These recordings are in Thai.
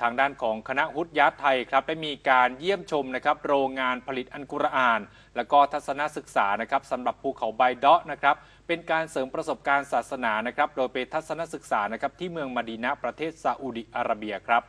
ทางด้านของคณะฮุดยัดไทยครับได้มีการเยี่ยมชมนะครับโรงงานผลิตอันกุรอาน แล้วก็ทัศนศึกษานะครับสำหรับภูเขาไบเดาะนะครับเป็นการเสริมประสบการณ์ศาสนานะครับโดยไปทัศนศึกษานะครับที่เมืองมดีนะประเทศซาอุดิอาระเบียครับ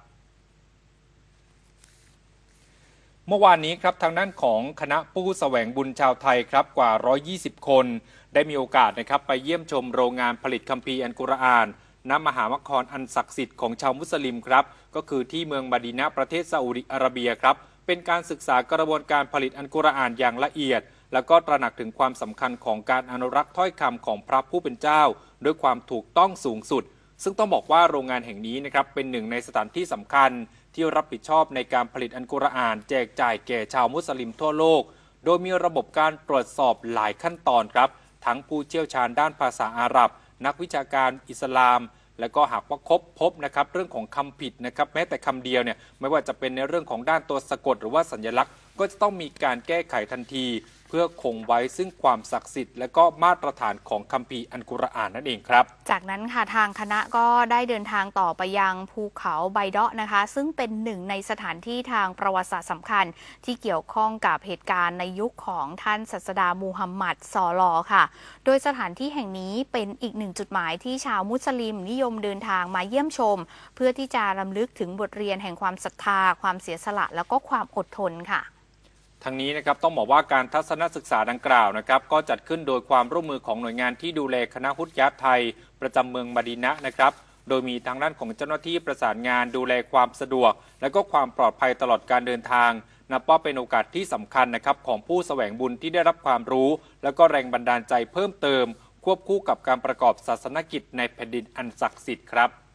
เมื่อวานนี้ครับทางด้านของคณะผู้แสวงบุญชาวไทยครับกว่า 120 คน ได้มีโอกาสนะครับไปเยี่ยมชมโรงงานผลิตคัมภีร์อันกุรอาน ณมหามครอันศักดิ์สิทธิ์ของชาวมุสลิมครับ ก็คือที่เมืองมะดีนะประเทศซาอุดิอาระเบียครับ เป็นการศึกษากระบวนการผลิตอันกุรอานอย่างละเอียด แล้วก็ตระหนักถึงความสำคัญของการอนุรักษ์ถ้อยคำของพระผู้เป็นเจ้า ด้วยความถูกต้องสูงสุด ซึ่งต้องบอกว่าโรงงานแห่งนี้นะครับเป็นหนึ่งในสถานที่สำคัญ ที่รับผิดชอบในการผลิตอันกุรอาน แจกจ่ายแก่ชาวมุสลิมทั่วโลก โดยมีระบบการตรวจสอบหลายขั้นตอนครับ ทั้งผู้เชี่ยวชาญด้านภาษาอาหรับ นักวิชาการอิสลาม แล้วก็หากว่าครบพบนะครับเรื่องของคำผิดนะครับแม้แต่คำเดียวเนี่ยไม่ว่าจะเป็นในเรื่องของด้านตัวสะกดหรือว่าสัญลักษณ์ ก็จะต้องมีการแก้ไขทันที เพื่อคงไว้ซึ่งความศักดิ์สิทธิ์และก็มาตรฐานของคัมภีร์อันกุรอานนั่นเองครับ จากนั้นค่ะทางคณะก็ได้เดินทางต่อไปยังภูเขาไบเดาะนะคะ ซึ่งเป็นหนึ่งในสถานที่ทางประวัติศาสตร์สำคัญ ที่เกี่ยวข้องกับเหตุการณ์ในยุคของท่านศาสดามูฮัมหมัดซอลอค่ะ โดยสถานที่แห่งนี้เป็นอีกหนึ่งจุดหมายที่ชาวมุสลิมนิยมเดินทางมาเยี่ยมชม เพื่อที่จะรำลึกถึงบทเรียนแห่งความศรัทธา ความเสียสละแล้วก็ความอดทนค่ะ ทั้งนี้นะครับต้องบอกว่าการทัศนศึกษาดังกล่าวนะครับก็จัดขึ้นโดยความร่วมมือของหน่วยงานที่ดูแลคณะฮุดยัดไทย ประจำเมืองมดีนะนะครับโดยมีทางด้านของเจ้าหน้าที่ประสานงานดูแลความสะดวก และก็ความปลอดภัยตลอดการเดินทางนับว่าเป็นโอกาสที่สำคัญนะครับของผู้แสวงบุญที่ได้รับความรู้ และก็แรงบันดาลใจเพิ่มเติม ควบคู่กับการประกอบศาสนกิจในแผ่นดินอันศักดิ์สิทธิ์ครับ